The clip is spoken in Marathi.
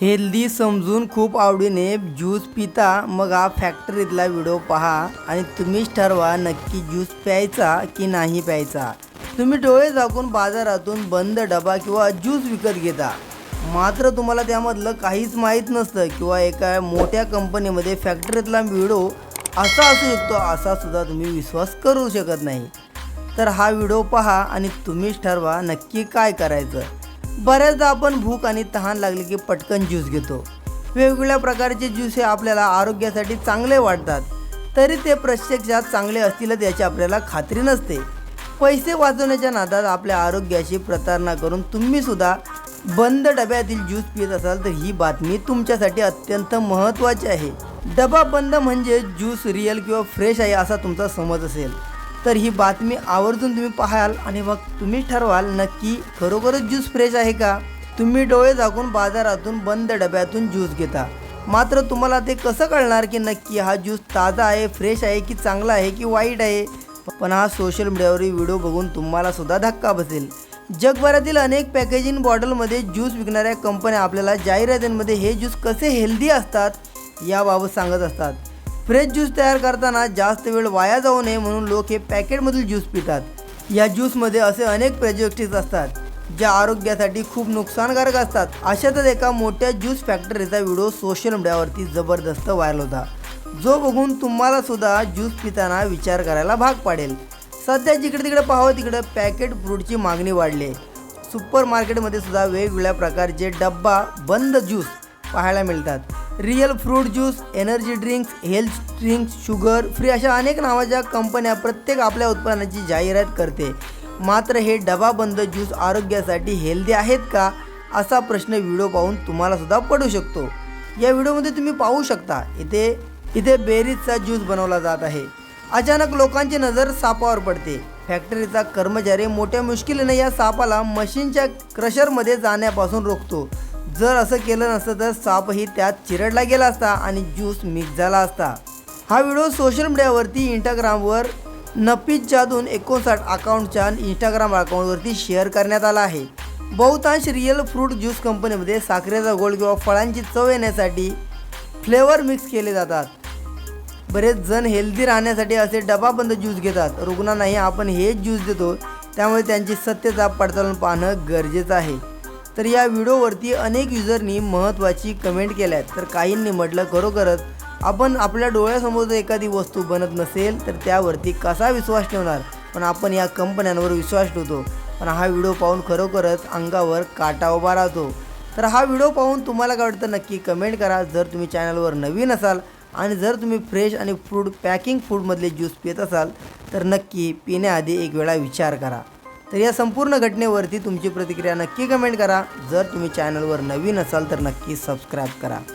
हेल्दी समजून खूप आवडीने ज्यूस पिता मग हा फॅक्टरीतला व्हिडिओ पहा आणि तुम्हीच ठरवा नक्की ज्यूस प्यायचा की नाही प्यायचा. तुम्ही डोळे झाकून बाजारातून बंद डबा किंवा ज्यूस विकत घेता. मात्र तुम्हाला त्यामधलं काहीच माहीत नसतं किंवा एका मोठ्या कंपनीमध्ये फॅक्टरीतला व्हिडिओ असा असू शकतो असा सुद्धा तुम्ही विश्वास करू शकत नाही. तर हा व्हिडिओ पहा आणि तुम्हीच ठरवा नक्की काय करायचं. बऱ्याचदा आपण भूक आणि तहान लागली की पटकन ज्यूस घेतो. वेगवेगळ्या प्रकारचे ज्यूस हे आपल्याला आरोग्यासाठी चांगले वाटतात. तरी ते प्रत्यक्षात चांगले असतीलच याची आपल्याला खात्री नसते. पैसे वाचवण्याच्या नादात आपल्या आरोग्याशी प्रतारणा करून तुम्हीसुद्धा बंद डब्यातील ज्यूस पित असाल तर ही बातमी तुमच्यासाठी अत्यंत महत्त्वाची आहे. डबा बंद म्हणजे ज्यूस रिअल किंवा फ्रेश आहे असा तुमचा समज असेल. तर ही बातमी आवर्जून तुम्ही पाहाल आणि मग तुम्ही ठरवाल नक्की खरोखरच ज्यूस फ्रेश आहे का? तुम्ही डोळे झाकून बाजारातून बंद डब्यातून ज्यूस घेता. मात्र तुम्हाला ते कसं कळणार की नक्की हा ज्यूस ताजा आहे फ्रेश आहे की चांगला आहे की वाईट आहे? पण हा सोशल मीडियावरील व्हिडिओ बघून तुम्हाला सुद्धा धक्का बसेल. जगभरातील अनेक पॅकेजिंग बॉटलमध्ये ज्यूस विकणाऱ्या कंपन्या आपल्याला जाहिरातींमध्ये हे ज्यूस कसे हेल्दी असतात याबाबत सांगत असतात. फ्रेश ज्यूस तयार करताना जास्त वेळ वाया जाऊ नये म्हणून लोक हे पॅकेटमधील ज्यूस पितात. या ज्यूसमध्ये असे अनेक प्रेझर्वेटिव्स असतात ज्या आरोग्यासाठी खूप नुकसानकारक असतात. अशातच एका मोठ्या ज्यूस फॅक्टरीचा व्हिडिओ सोशल मीडियावरती जबरदस्त व्हायरल होता. जो बघून तुम्हाला सुद्धा ज्यूस पिताना विचार करायला भाग पाडेल. सध्या जिकडे तिकडे पाहावं तिकडे पॅकेट फ्रूटची मागणी वाढली आहे. सुपर मार्केटमध्ये सुद्धा वेगवेगळ्या प्रकारचे डब्बा बंद ज्यूस पाहायला मिळतात. Real fruit juice energy drinks health drinks sugar free अशा अनेक नावाच्या कंपन्या प्रत्येक आपल्या उत्पादनाची जाहिरात करते. मात्र हे डबाबंद ज्यूस आरोग्यासाठी हेल्दी आहेत का? असा प्रश्न व्हिडिओ पाहून तुम्हाला सुद्धा पडू शकतो. या व्हिडिओमध्ये तुम्ही पाहू शकता इथे इथे बेरीजचा ज्यूस बनवला जात आहे. अचानक लोकांची नजर सापावर पडते. फॅक्टरीचा कर्मचारी मोठ्या मुश्किलीने या सापाला मशीनच्या क्रशरमध्ये जाण्यापासून रोखतो. जर असं केलं नसतं तर सापही त्यात चिरडला गेला असता आणि ज्यूस मिक्स झाला असता. हा व्हिडिओ सोशल मीडियावरती इंस्टाग्रामवर नपीत जादून एकोणसाठ अकाउंटच्या इंस्टाग्राम अकाउंटवरती शेअर करण्यात आला आहे. बहुतांश रिअल फ्रूट ज्यूस कंपनीमध्ये साखरेचा गोड किंवा फळांची चव येण्यासाठी फ्लेवर मिक्स केले जातात. बरेच जण हेल्दी राहण्यासाठी असे डबाबंद ज्यूस घेतात. रुग्णांनाही आपण हेच ज्यूस देतो त्यामुळे त्यांची सत्यता पडताळून पाहणं गरजेचं आहे. तर या व्हिडिओवरती अनेक युजरनी महत्त्वाची कमेंट केल्या आहेत तर काहींनी म्हटलं खरोखरच आपण आपल्या डोळ्यासमोर जर एखादी वस्तू बनत नसेल तर त्यावरती कसा विश्वास ठेवणार? पण आपण या कंपन्यांवर विश्वास ठेवतो. पण हा व्हिडिओ पाहून खरोखरच अंगावर काटा उभा राहतो. तर हा व्हिडिओ पाहून तुम्हाला काय वाटतं नक्की कमेंट करा. जर तुम्ही चॅनलवर नवीन असाल आणि जर तुम्ही फ्रेश आणि फूड पॅकिंग फूडमधले ज्यूस पित असाल तर नक्की पिण्याआधी एक वेळा विचार करा. तर या संपूर्ण घटनेवरती तुमची प्रतिक्रिया नक्की कमेंट करा. जर तुम्ही चॅनलवर नवीन असाल तर नक्की सबस्क्राईब करा.